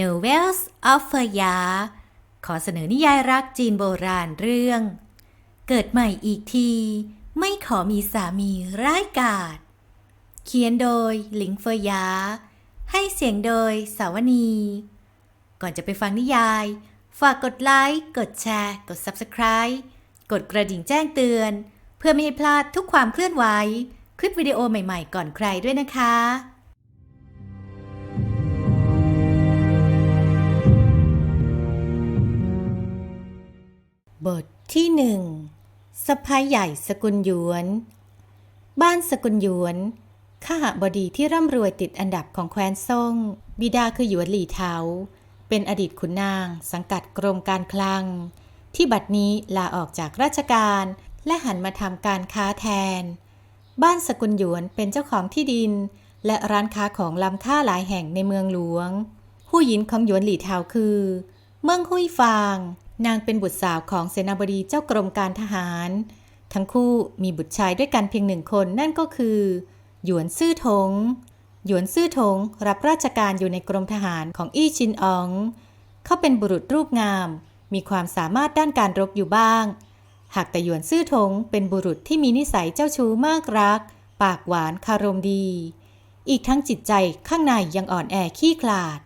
Novels of f e r y a ขอเสนอนิยายรักจีนโบราณเรื่อง เกิดใหม่อีกที ไม่ขอมีสามีร้ายกาจเขียนโดยหลิงเฟอร์ยา ให้เสียงโดยสาวนี ก่อนจะไปฟังนิยาย ฝากกดไลค์ กดแชร์ กด Subscribe กดกระดิ่งแจ้งเตือน เพื่อไม่ให้พลาดทุกความเคลื่อนไหว คลิปวิดีโอใหม่ๆ ก่อนใครด้วยนะคะ บทที่หนึ่งสะพายใหญ่สกุลยวน บ้านสกุลยวนข้าหบดีที่ร่ำรวยติดอันดับของแคว้นซ่ง บิดาคือหยวนหลี่เทาเป็นอดีตขุนนาง สังกัดกรมการคลัง ที่บัดนี้ลาออกจากราชการและหันมาทำการค้าแทน บ้านสกุลหยวนเป็นเจ้าของที่ดิน และร้านค้าของล้ำค่าหลายแห่งในเมืองหลวง ผู้หญิงของหยวนหลี่เทาคือ เมืองหุยฟาง นางเป็นบุตรสาวของเสนาบดีเจ้ากรมการทหาร ทั้งคู่มีบุตรชายด้วยกันเพียงหนึ่งคนนั่นก็คือ หยวนซื่อถงหยวนซื่อถงรับราชการอยู่ในกรมทหารของอี้ชินออง เขาเป็นบุรุษรูปงาม มีความสามารถด้านการรบอยู่บ้าง หากแต่หยวนซื่อถงเป็นบุรุษที่มีนิสัยเจ้าชู้มากรัก ปากหวานคารมดี อีกทั้งจิตใจข้างในยังอ่อนแอขี้ขลาด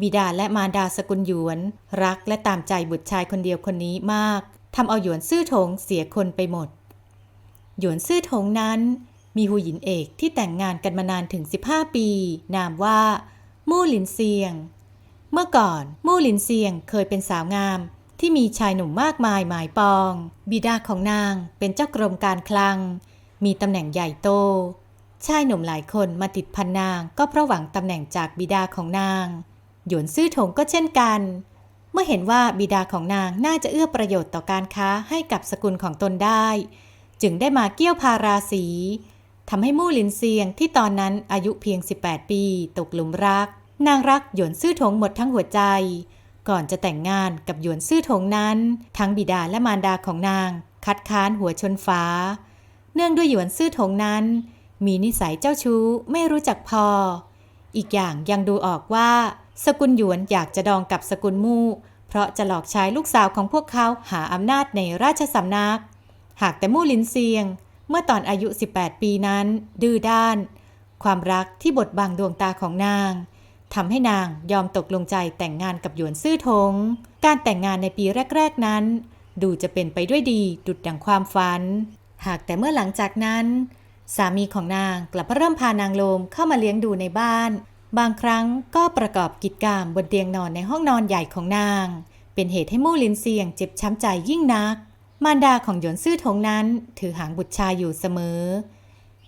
บิดาและมารดาสกุลหยวน รักและตามใจบุตรชายคนเดียวคนนี้มากทำเอาหยวนซื่อถงเสียคนไปหมด หยวนซื่อถงนั้น มีหูหยินเอกที่แต่งงานกันมานานถึง 15 ปี นามว่า มู่หลินเซียง เมื่อก่อน มู่หลินเซียงเคยเป็นสาวงาม ที่มีชายหนุ่มมากมายหมายปอง บิดาของนางเป็นเจ้ากรมการคลัง มีตำแหน่งใหญ่โต ชายหนุ่มหลายคนมาติดพันนางก็เพราะหวังตำแหน่งจากบิดาของนาง หยวนซื่อถงก็เช่นกัน เมื่อเห็นว่าบิดาของนางน่าจะเอื้อประโยชน์ต่อการค้าให้กับสกุลของตนได้ จึงได้มาเกี่ยวพาราสีทำให้มู่หลินเซียงที่ตอนนั้นอายุเพียง 18 ปี ตกหลุมรัก นางรักหยวนซื่อถงหมดทั้งหัวใจ ก่อนจะแต่งงานกับหยวนซื่อถงนั้น ทั้งบิดาและมารดาของนาง คัดค้านหัวชนฟ้า เนื่องด้วยหยวนซื่อถงนั้น มีนิสัยเจ้าชู้ไม่รู้จักพอ อีกอย่างยังดูออกว่า สกุลหยวนอยากจะดองกับสกุลมู่ เพราะจะหลอกใช้ลูกสาวของพวกเขาหาอำนาจในราชสำนัก หากแต่มู่ลินเซียง เมื่อตอนอายุ 18 ปีนั้น ดื้อด้าน ความรักที่บดบังดวงตาของนางทำให้นางยอมตกลงใจแต่งงานกับหยวนซื่อทง การแต่งงานในปีแรก ๆนั้น ดูจะเป็นไปด้วยดีดุดดังความฝัน หากแต่เมื่อหลังจากนั้น สามีของนางกลับเริ่มพานางโลมเข้ามาเลี้ยงดูในบ้าน บางครั้งก็ประกอบกิจกรรมบนเตียงนอนในห้องนอนใหญ่ของนาง เป็นเหตุให้มู่ลินเซียงเจ็บช้ำใจยิ่งนัก มารดาของหยวนซื่อทงนั้นถือหางบุตรชายอยู่เสมอ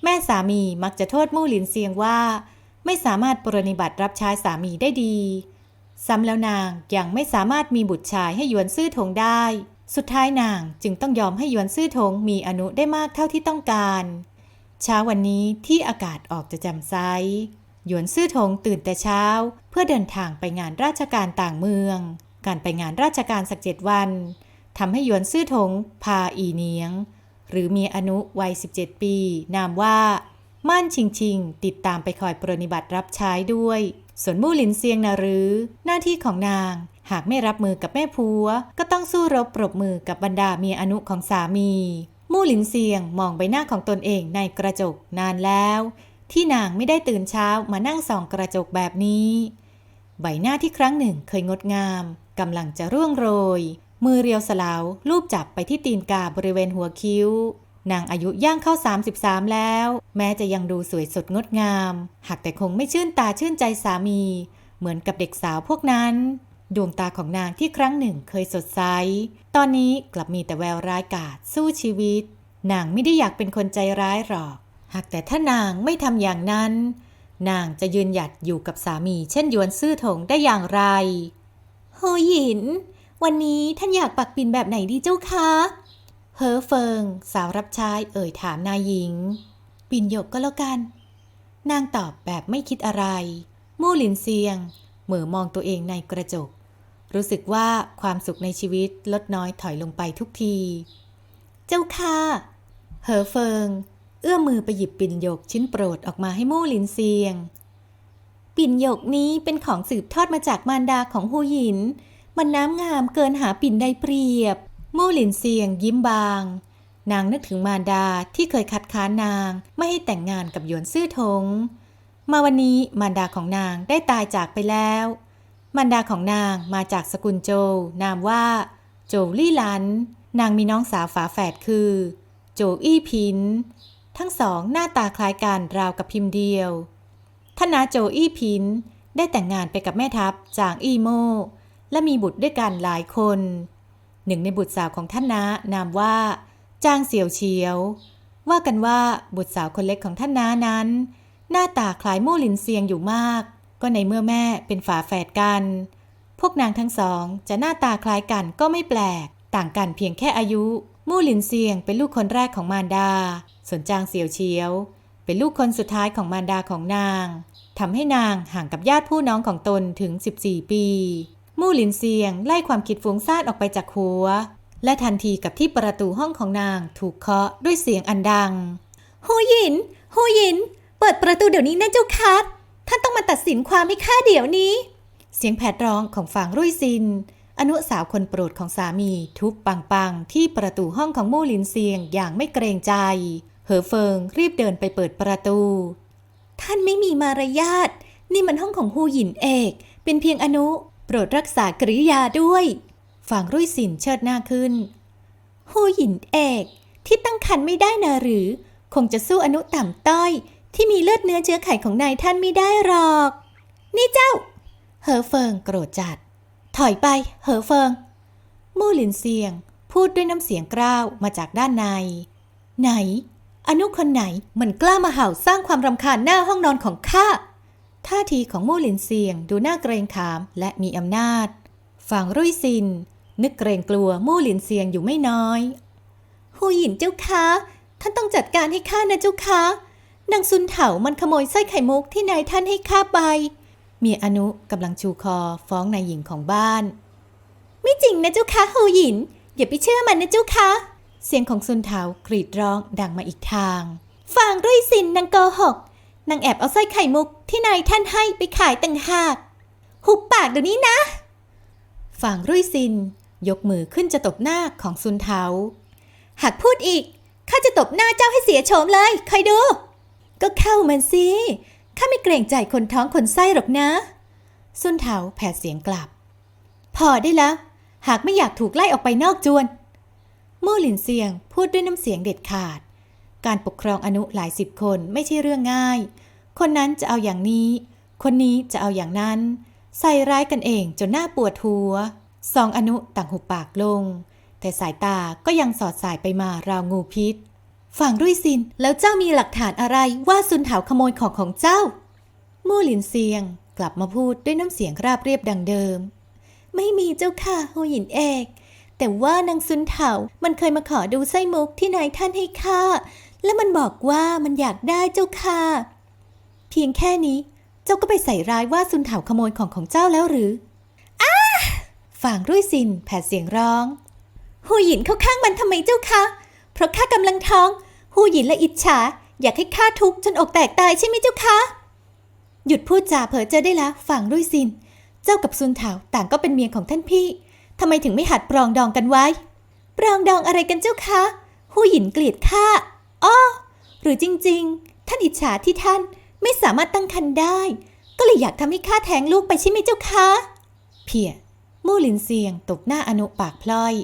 แม่สามีมักจะโทษมู่ลินเซียงว่า ไม่สามารถปรนิบัติรับใช้สามีได้ดี ซ้ำแล้วนางยังไม่สามารถมีบุตรชายให้หยวนซื่อทงได้ สุดท้ายนางจึงต้องยอมให้หยวนซื่อทงมีอนุได้มากเท่าที่ต้องการ เช้าวันนี้ที่อากาศออกจะแจ่มใส หยวนซื่อทงตื่นแต่เช้า เพื่อเดินทางไปงานราชการต่างเมือง การไปงานราชการสักเจ็ดวันทำให้หยวนซื่อทงพาอีเนียง หรือมีอนุวัย 17 ปี นามว่า ม่านชิงชิง ติดตามไปคอยปรนิบัติรับใช้ด้วย ส่วนมู่หลินเซียงนะหรือ หน้าที่ของนาง หากไม่รับมือกับแม่ผัว ก็ต้องสู้รบปรบมือกับบรรดาเมียอนุของสามี มู่หลินเซียงมองใบหน้าของตนเองในกระจกนานแล้ว ที่นางไม่ได้ตื่นเช้ามานั่งส่องกระจกแบบนี้ ใบหน้าที่ครั้งหนึ่งเคยงดงามกำลังจะร่วงโรย มือเรียวสลาวลูบจับไปที่ตีนกาบริเวณหัวคิ้วนางอายุย่างเข้า 33 แล้ว แม้จะยังดูสวยสดงดงาม หากแต่คงไม่ชื่นตาชื่นใจสามี เหมือนกับเด็กสาวพวกนั้น ดวงตาของนางที่ครั้งหนึ่งเคยสดใส ตอนนี้กลับมีแต่แววร้ายกาจสู้ชีวิต นางไม่ได้อยากเป็นคนใจร้ายหรอกากแต่ถ้านางไม่ทำอย่างนั้น นางจะยืนหยัดอยู่กับสามีเช่นยวนซื่อถงได้อย่างไร โฮหยิน วันนี้ท่านอยากปักปิ่นแบบไหนดีเจ้าคะเฮอเฟิง สาวรับใช้เอ่ยถามนายหญิง ปิ่นหยกก็แล้วกัน นางตอบแบบไม่คิดอะไร มู่หลินเซียง เหมือมองตัวเองในกระจก รู้สึกว่าความสุขในชีวิตลดน้อยถอยลงไปทุกที เจ้าค่ะเฮอเฟิง อื้อมมือไปหยิบปิ่นหยกชิ้นโปรดออกมาให้มู่หลินเซียง ปิ่นหยกนี้เป็นของสืบทอดมาจากมารดาของฮูหยิน มันน้ำงามเกินหาปิ่นได้เปรียบ มู่หลินเซียงยิ้มบาง นางนึกถึงมารดาที่เคยคัดค้านนางไม่ให้แต่งงานกับหยวนซื่อทง มาวันนี้มารดาของนางได้ตายจากไปแล้ว มารดาของนางมาจากสกุลโจว นามว่า โจวลี่หลัน นางมีน้องสาวฝาแฝดคือ โจวอี้พิน ทั้งสองหน้าตาคล้ายกันราวกับพิมพ์เดียวท่านนาโจอี้พินได้แต่งงานไปกับแม่ทัพจางอี้โมและมีบุตรด้วยกันหลายคน หนึ่งในบุตรสาวของท่านนานามว่า จางเสี่ยวเฉียว ว่ากันว่าบุตรสาวคนเล็กของท่านนานั้น หน้าตาคล้ายมู่หลินเซียงอยู่มาก ก็ในเมื่อแม่เป็นฝาแฝดกัน พวกนางทั้งสองจะหน้าตาคล้ายกันก็ไม่แปลก ต่างกันเพียงแค่อายุ มู่หลินเซียงเป็นลูกคนแรกของมารดา ส่วนจางเสี่ยวเฉียว เป็นลูกคนสุดท้ายของมารดาของนางทำให้นางห่างกับญาติผู้น้องของตนถึง 14 ปี มู่หลินเซียงไล่ความคิดฟุ้งซ่านออกไปจากหัว และทันทีกับที่ประตูห้องของนางถูกเคาะด้วยเสียงอันดังฮูหยินฮูหยิน เปิดประตูเดี๋ยวนี้นะเจ้าคัดท่านต้องมาตัดสินความให้ข้าเดี๋ยวนี้ เสียงแผดร้องของฝางรุ่ยซิน อนุสาวคนโปรดของสามีทุบปังๆ ที่ประตูห้องของมู่หลินเซียงอย่างไม่เกรงใจ เหอเฟิงรีบเดินไปเปิดประตู ท่านไม่มีมารยาท นี่มันห้องของฮูหยินเอก เป็นเพียงอนุ โปรดรักษากริยาด้วยฝางรุ่ยสินเชิดหน้าขึ้น ฮูหยินเอก ที่ตั้งครรภ์ไม่ได้นะหรือ คงจะสู้อนุต่ำต้อย ที่มีเลือดเนื้อเชื้อไขของนายท่านไม่ได้หรอก นี่เจ้า เหอเฟิงโกรธจัด ถอยไปเหอเฟิง มู่หลินเซียง พูดด้วยน้ำเสียงกร้าวมาจากด้านใน ไหน อนุคนไหนมันกล้ามาเห่าสร้างความรำคาญหน้าห้องนอนของข้าท่าทีของมู่หลินเซียงดูน่าเกรงขามและมีอำนาจ ฝั่งรุ่ยซิน นึกเกรงกลัวมู่หลินเซียงอยู่ไม่น้อยหูหยินเจ้าคะท่านต้องจัดการให้ข้านะเจ้าคะนางซุนเถามันขโมยไส้อยไข่มุกที่นายท่านให้ข้าไป เมียอนุกำลังชูคอฟ้องนายหญิงของบ้าน ไม่จริงนะเจ้าคะหูหยิน อย่าไปเชื่อมันนะเจ้าคะ เสียงของซุนเถากรีดร้องดังมาอีกทางฟางรุ่ยซินนางโกหกนางแอบเอาไส้อยไข่มุกที่นายท่านให้ไปขายต่างหากหุบปากเดี๋ยวนี้นะฝางรุ่ยซิน ยกมือขึ้นจะตบหน้าของซุนเทาหากพูดอีกข้าจะตบหน้าเจ้าให้เสียโฉมเลยคอยดู ก็เข้ามันสิ ข้าไม่เกรงใจคนท้องคนไส้หรอกนะซุนเทาแผดเสียงกลับ พอได้แล้ว หากไม่อยากถูกไล่ออกไปนอกจวนมู่หลินเซียงพูดด้วยน้ำเสียงเด็ดขาด การปกครองอนุหลายสิบคนไม่ใช่เรื่องง่าย คนนั้นจะเอาอย่างนี้ คนนี้จะเอาอย่างนั้น ใส่ร้ายกันเองจนหน้าปวดหัวสองอนุต่างหุบปากลง แต่สายตาก็ยังสอดสายไปมาราวงูพิษ ฝั่งรุ่ยซิน แล้วเจ้ามีหลักฐานอะไรว่าซุนเถาขโมยของของเจ้า มู่หลินเซียงกลับมาพูดด้วยน้ำเสียงราบเรียบดังเดิม ไม่มีเจ้าค่ะโฮหยินเอก แต่ว่านางซุนเถา มันเคยมาขอดูไส้มุกที่นายท่านให้ข้า และมันบอกว่ามันอยากได้เจ้าค่ะ เพียงแค่นี้ เจ้าก็ไปใส่ร้ายว่าซุนเถาขโมยของของเจ้าแล้วหรืออ้าฝ่างรุ่ยซินแผดเสียงร้องหูหยินเข้าข้างมันทำไมเจ้าคะ เพราะข้ากำลังท้อง หูหยินและอิจฉาอยากให้ข้าทุกข์จนอกแตกตายใช่ไหมเจ้าคะ หยุดพูดจาเผลอเจอได้แล้วฝ่งรุ่ยซิน เจ้ากับซุนเถาต่างก็เป็นเมียของท่านพี่ทำไมถึงไม่หัดปรองดองกันไว้ ปรองดองอะไรกันเจ้าคะหูหยินเกลียดข้าอ้อหรือจริง ๆ ท่านอิจฉาที่ท่านไม่สามารถตั้งครรภ์ได้ ก็เลยอยากทำให้ข้าแท้งลูกไปใช่ไหมเจ้าคะ เพียมู่หลินเซียงตบหน้าอนุปากพลอย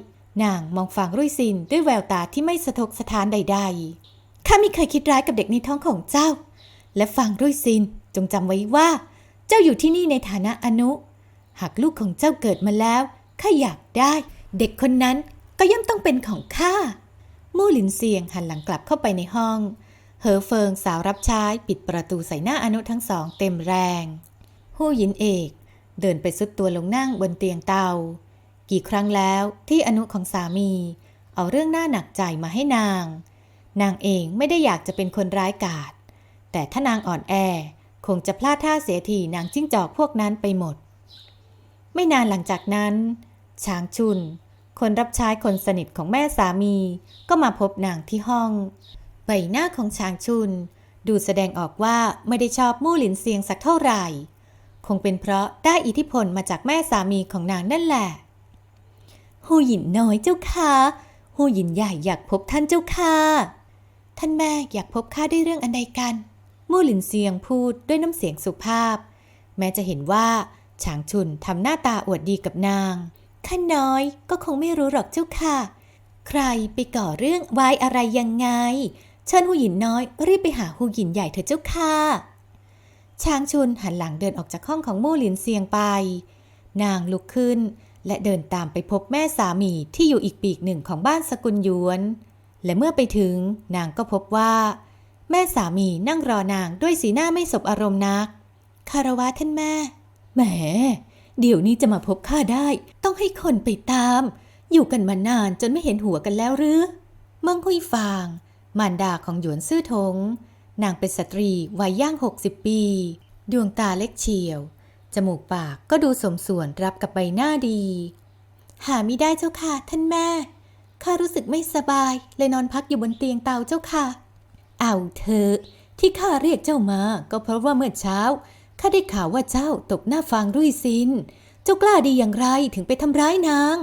นางมองฟางรุ่ยซินด้วยแววตาที่ไม่สะทกสะท้านใด ๆ ข้าไม่เคยคิดร้ายกับเด็กในท้องของเจ้า และฟางรุ่ยซินจงจำไว้ว่า เจ้าอยู่ที่นี่ในฐานะอนุ หากลูกของเจ้าเกิดมาแล้ว ข้าอยากได้ เด็กคนนั้นก็ย่อมต้องเป็นของข้า มู่หลินเซียงหันหลังกลับเข้าไปในห้อง เหอเฟิงสาวรับใช้ปิดประตูใส่หน้าอนุทั้งสองเต็มแรง หู้หยินเอก เดินไปสุดตัวลงนั่งบนเตียงเตา กี่ครั้งแล้วที่อนุของสามี เอาเรื่องหน้าหนักใจมาให้นาง นางเองไม่ได้อยากจะเป็นคนร้ายกาจแต่ถ้านางอ่อนแอคงจะพลาดท่าเสียทีนางจิ้งจอกพวกนั้นไปหมด ไม่นานหลังจากนั้นช้างชุน คนรับใช้คนสนิทของแม่สามี ก็มาพบนางที่ห้อง ใบหน้าของช้างชุน ดูแสดงออกว่าไม่ได้ชอบมู่หลินเซียงสักเท่าไหร่ คงเป็นเพราะได้อิทธิพลมาจากแม่สามีของนางนั่นแหละ หูหยินน้อยเจ้าค่ะหูหยินใหญ่อยากพบท่านเจ้าค่ะท่านแม่อยากพบข้าได้เรื่องอันใดกันมู่หลินเซียงพูดด้วยน้ำเสียงสุภาพ แม้จะเห็นว่าฉางชุนทำหน้าตาอวดดีกับนางข้าน้อยก็คงไม่รู้หรอกเจ้าค่ะ ใครไปก่อเรื่องวายอะไรยังไง เชิญหูหยินน้อยรีบไปหาหูหยินใหญ่เถอะเจ้าค่ะช้างชุนหันหลังเดินออกจากห้องของมู่หลินเซียงไป นางลุกขึ้น และเดินตามไปพบแม่สามีที่อยู่อีกปีกหนึ่งของบ้านสกุลหยวน และเมื่อไปถึงนางก็พบว่า แม่สามีนั่งรอนางด้วยสีหน้าไม่สบอารมณ์นัก คารวะท่านแม่ แหม เดี๋ยวนี้จะมาพบข้าได้ ต้องให้คนไปตาม อยู่กันมานานจนไม่เห็นหัวกันแล้วหรือ เมืองคุยฟาง มารดาของหยวนซื่อทง นางเป็นสตรีวัยย่าง 60 ปี ดวงตาเล็กเฉียว จมูกปากก็ดูสมส่วนรับกับใบหน้าดี หาไม่ได้เจ้าค่ะ ท่านแม่ ข้ารู้สึกไม่สบาย เลยนอนพักอยู่บนเตียงเตาเจ้าค่ะ เอาเถอะที่ข้าเรียกเจ้ามา ก็เพราะว่าเมื่อเช้าข้าได้ข่าวว่าเจ้าตกหน้าฟางรุ่ยซิน เจ้ากล้าดีอย่างไรถึงไปทำร้ายนาง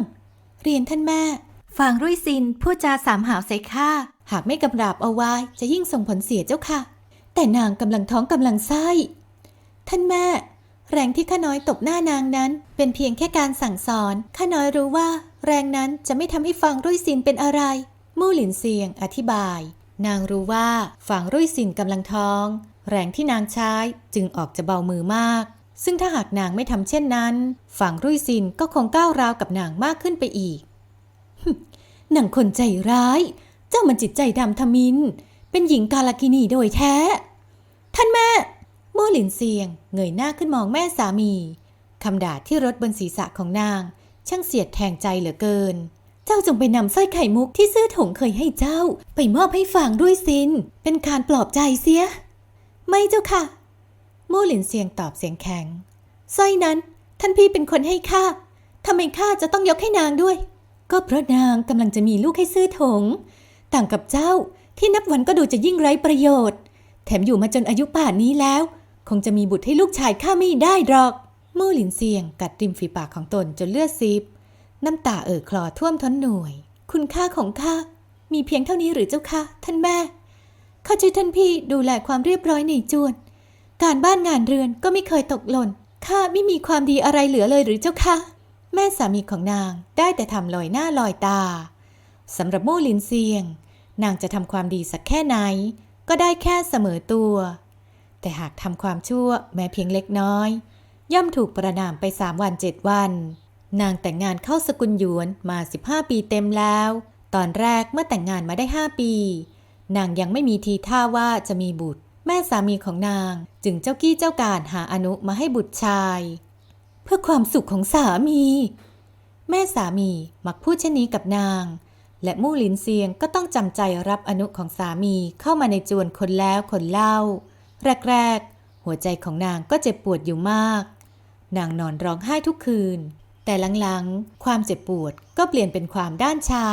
เรียนท่านแม่ ฟางรุ่ยซินพูดจาสามหาวใส่ข้าหากไม่กำราบเอาไว้จะยิ่งส่งผลเสียเจ้าค่ะ แต่นางกำลังท้องกำลังไส้ ท่านแม่ แรงที่ข้าน้อยตบหน้านางนั้น เป็นเพียงแค่การสั่งสอน ข้าน้อยรู้ว่า แรงนั้นจะไม่ทำให้ฟางรุ่ยซินเป็นอะไร มู่หลินเซียงอธิบาย นางรู้ว่าฟางรุ่ยซินกำลังท้อง แรงที่นางใช้จึงออกจะเบามือมาก ซึ่งถ้าหากนางไม่ทำเช่นนั้นฝางรุ่ยซินก็คงก้าวร้าวกับนางมากขึ้นไปอีกหนังคนใจร้าย เจ้ามันจิตใจดำทมิน เป็นหญิงกาลกินีโดยแท้ ท่านแม่ ม่หลินเซียงเงยหน้าขึ้นมองแม่สามีคำด่าที่รถบนศีรษะของนาง ช่างเสียดแทงใจเหลือเกิน เจ้าจงไปนำสร้อยไข่มุกที่ซื่อถงเคยให้เจ้า ไปมอบให้ฝางด้วยสิน เป็นการปลอบใจเสีย ไม่เจ้าค่ะโม่หลินเซียงตอบเสียงแข็งสร้อยนั้น ท่านพี่เป็นคนให้ข้าทำไมข้าจะต้องยกให้นางด้วย ก็เพราะนางกำลังจะมีลูกให้ซื่อถง ต่างกับเจ้าที่นับวันก็ดูจะยิ่งไร้ประโยชน์ แถมอยู่มาจนอายุป่านนี้แล้ว คงจะมีบุตรให้ลูกชายข้าไม่ได้หรอกโม่หลินเซียงกัดริมฝีปากของตนจนเลือดซิบ น้ำตาเอ่อคลอท่วมท้นหน่วย คุณค่าของข้ามีเพียงเท่านี้หรือเจ้าคะท่านแม่ ข้าช่วยท่านพี่ดูแลความเรียบร้อยในจวน การบ้านงานเรือนก็ไม่เคยตกหล่น ข้าไม่มีความดีอะไรเหลือเลยหรือเจ้าคะ แม่สามีของนางได้แต่ทำลอยหน้าลอยตา สำหรับโม่ลินเซียง นางจะทำความดีสักแค่ไหน ก็ได้แค่เสมอตัว แต่หากทำความชั่วแม้เพียงเล็กน้อย ย่อมถูกประนามไปสามวันเจ็ดวัน นางแต่งงานเข้าสกุลหยวนมา 15 ปีเต็มแล้ว ตอนแรกเมื่อแต่งงานมาได้ 5 ปี นางยังไม่มีทีท่าว่าจะมีบุตร แม่สามีของนางจึงเจ้ากี้เจ้าการหาอนุมาให้บุตรชาย เพื่อความสุขของสามี แม่สามีมักพูดเช่นนี้กับนาง และมู่หลินเซียงก็ต้องจำใจรับอนุของสามีเข้ามาในจวนคนแล้วคนเล่า แรกๆ หัวใจของนางก็เจ็บปวดอยู่มาก นางนอนร้องไห้ทุกคืน แต่หลังๆ ความเจ็บปวดก็เปลี่ยนเป็นความด้านชา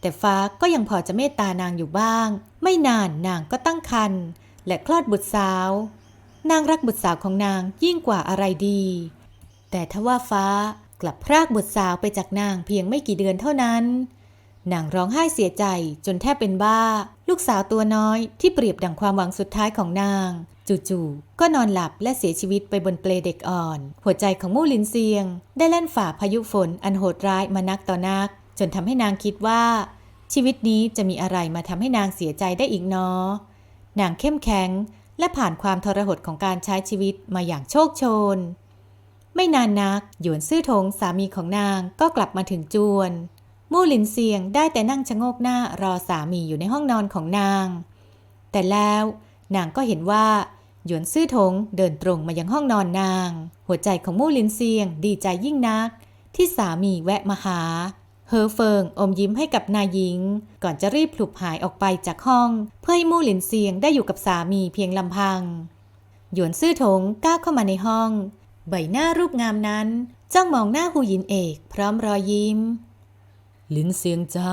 แต่ฟ้าก็ยังพอจะเมตตานางอยู่บ้าง ไม่นานนางก็ตั้งครรภ์และคลอดบุตรสาว นางรักบุตรสาวของนางยิ่งกว่าอะไรดี แต่ทว่าฟ้ากลับพรากบุตรสาวไปจากนางเพียงไม่กี่เดือนเท่านั้น นางร้องไห้เสียใจจนแทบเป็นบ้า ลูกสาวตัวน้อยที่เปรียบดังความหวังสุดท้ายของนาง จู่ๆก็นอนหลับและเสียชีวิตไปบนเปลเด็กอ่อน หัวใจของมู่ลินเซียง ได้แล่นฝ่าพายุฝนอันโหดร้ายมานักต่อนัก จนทำให้นางคิดว่า ชีวิตนี้จะมีอะไรมาทำให้นางเสียใจได้อีกเนอนางเข้มแข็ง และผ่านความทรหดของการใช้ชีวิตมาอย่างโชคโชน ไม่นานนัก หยวนซื่อทงสามีของนางก็กลับมาถึงจวน มู่หลินเซียงได้แต่นั่งชะโงกหน้ารอสามีอยู่ในห้องนอนของนาง แต่แล้วนางก็เห็นว่า หยวนซื่อทงเดินตรงมายังห้องนอนนาง หัวใจของมู่หลินเซียงดีใจยิ่งนัก ที่สามีแวะมาหาเฮอเฟิงอมยิ้มให้กับนายหญิง ก่อนจะรีบผลุบหายออกไปจากห้อง เพื่อให้มู่หลินเซียงได้อยู่กับสามีเพียงลำพัง หยวนซื่อทงก้าวเข้ามาในห้อง ใบหน้ารูปงามนั้นจ้องมองหน้าหูหยินเอก พร้อมรอยยิ้ม ลินเซียงจ้า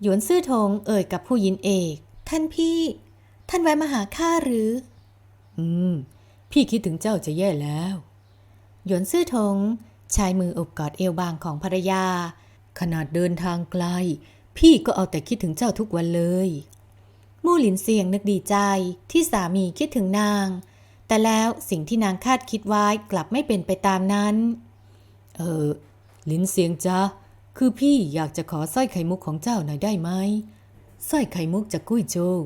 หยวนซื่อทงเอ่ยกับผู้หญินเอก ท่านพี่ ท่านแวะมาหาข้าหรือ อืม พี่คิดถึงเจ้าจะแย่แล้ว หยวนซื่อทงชายมืออบกอดเอวบางของภรรยา ขนาดเดินทางไกล พี่ก็เอาแต่คิดถึงเจ้าทุกวันเลย มู่หลินเสียงนึกดีใจที่สามีคิดถึงนาง แต่แล้วสิ่งที่นางคาดคิดไว้กลับไม่เป็นไปตามนั้น เออลินเสียงจ้า คือพี่อยากจะขอสร้อยไข่มุกของเจ้าหน่อยได้ไหมสร้อยไข่มุกจากกุ้ยโจว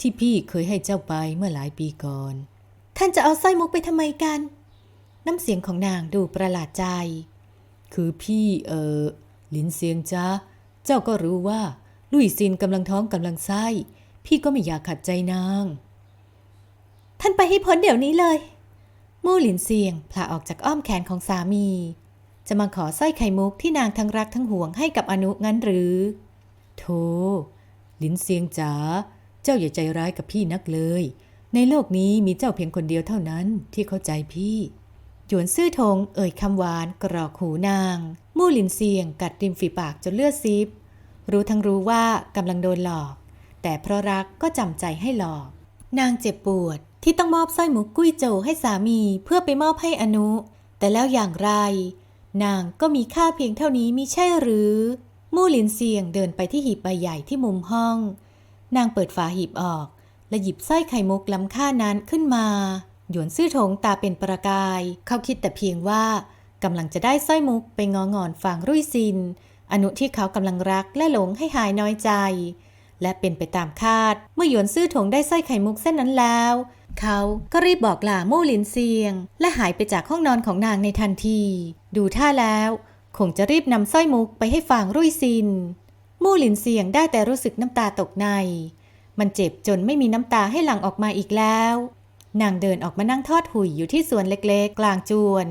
ที่พี่เคยให้เจ้าไปเมื่อหลายปีก่อน ท่านจะเอาสร้อยมุกไปทำไมกัน น้ำเสียงของนางดูประหลาดใจ คือพี่เออลินเสียงจ้าเจ้าก็รู้ว่า ลุยซินกำลังท้องกำลังไส้ พี่ก็ไม่อยากขัดใจนาง ท่านไปให้พ้นเดี๋ยวนี้เลย มู่หลินเสียงผละออกจากอ้อมแขนของสามี จะมาขอสร้อยไข่มุกที่นางทั้งรักทั้งห่วงให้กับอนุงั้นหรือโธ่ลินเสียงจ๋าเจ้าอย่าใจร้ายกับพี่นักเลย ในโลกนี้มีเจ้าเพียงคนเดียวเท่านั้นที่เข้าใจพี่หยวนซื่อทง เอ่ยคำหวานกรอกหูนาง มู่ลินเสียงกัดริมฝีปากจนเลือดซิบ รู้ทั้งรู้ว่ากำลังโดนหลอก แต่เพราะรักก็จำใจให้หลอก นางเจ็บปวดที่ต้องมอบสร้อยมุกกุ้ยโจวให้สามีเพื่อไปมอบให้อนุ แต่แล้วอย่างไร นางก็มีค่าเพียงเท่านี้มิใช่หรือ มู่หลินเสียงเดินไปที่หีบใบใหญ่ที่มุมห้อง นางเปิดฝาหีบออก และหยิบสร้อยไข่มุกล้ำค่านั้นขึ้นมา หยวนซื่อถงตาเป็นประกาย เขาคิดแต่เพียงว่ากำลังจะได้สร้อยมุกไปงองอนฝางรุ่ยซิน อนุที่เขากำลังรักและหลงให้หายน้อยใจ และเป็นไปตามคาด เมื่อหยวนซื่อถงได้สร้อยไข่มุกเส้นนั้นแล้วเขาก็รีบบอกลามู่หลินเซียง และหายไปจากห้องนอนของนางในทันที ดูท่าแล้ว คงจะรีบนำสร้อยมุกไปให้ฝางรุ่ยซิน มู่หลินเซียงได้แต่รู้สึกน้ำตาตกใน มันเจ็บจนไม่มีน้ำตาให้หลั่งออกมาอีกแล้ว นางเดินออกมานั่งทอดหุยอยู่ที่สวนเล็กๆ กลางจวน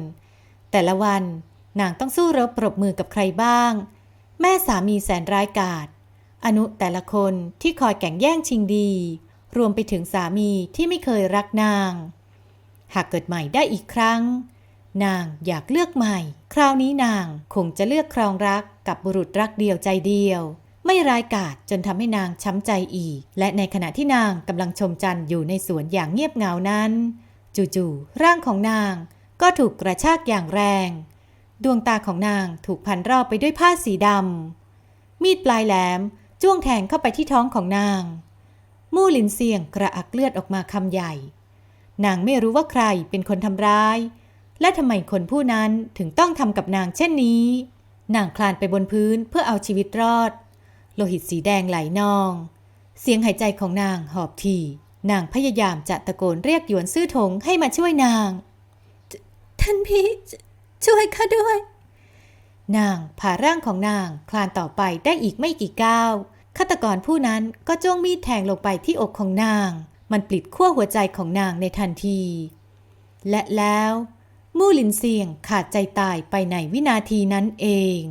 แต่ละวันนางต้องสู้รบปรบมือกับใครบ้าง แม่สามีแสนร้ายกาจอนุแต่ละคนที่คอยแข่งแย่งชิงดี รวมไปถึงสามีที่ไม่เคยรักนาง หากเกิดใหม่ได้อีกครั้ง นางอยากเลือกใหม่ คราวนี้นางคงจะเลือกครองรักกับบุรุษรักเดียวใจเดียว ไม่ร้ายกาจจนทำให้นางช้ำใจอีก และในขณะที่นางกำลังชมจันทร์อยู่ในสวนอย่างเงียบเหงานั้น จู่ๆร่างของนางก็ถูกกระชากอย่างแรง ดวงตาของนางถูกพันรอบไปด้วยผ้าสีดำมีดปลายแหลมจ้วงแทงเข้าไปที่ท้องของนาง มู่หลินเสียงกระอักเลือดออกมาคำใหญ่ นางไม่รู้ว่าใครเป็นคนทำร้าย และทำไมคนผู้นั้นถึงต้องทำกับนางเช่นนี้ นางคลานไปบนพื้นเพื่อเอาชีวิตรอด โลหิตสีแดงไหลนอง เสียงหายใจของนางหอบทีนางพยายามจะตะโกนเรียกหยวนซื่อถงให้มาช่วยนาง ท่านพี่ช่วยข้าด้วย นางผ่าร่างของนางคลานต่อไปได้อีกไม่กี่ก้าวฆาตกรผู้นั้นก็จ้วงมีดแทงลงไปที่อกของนาง มันปลิดขั้วหัวใจของนางในทันที และแล้ว มู่ลินเซียงขาดใจตายไปในวินาทีนั้นเอง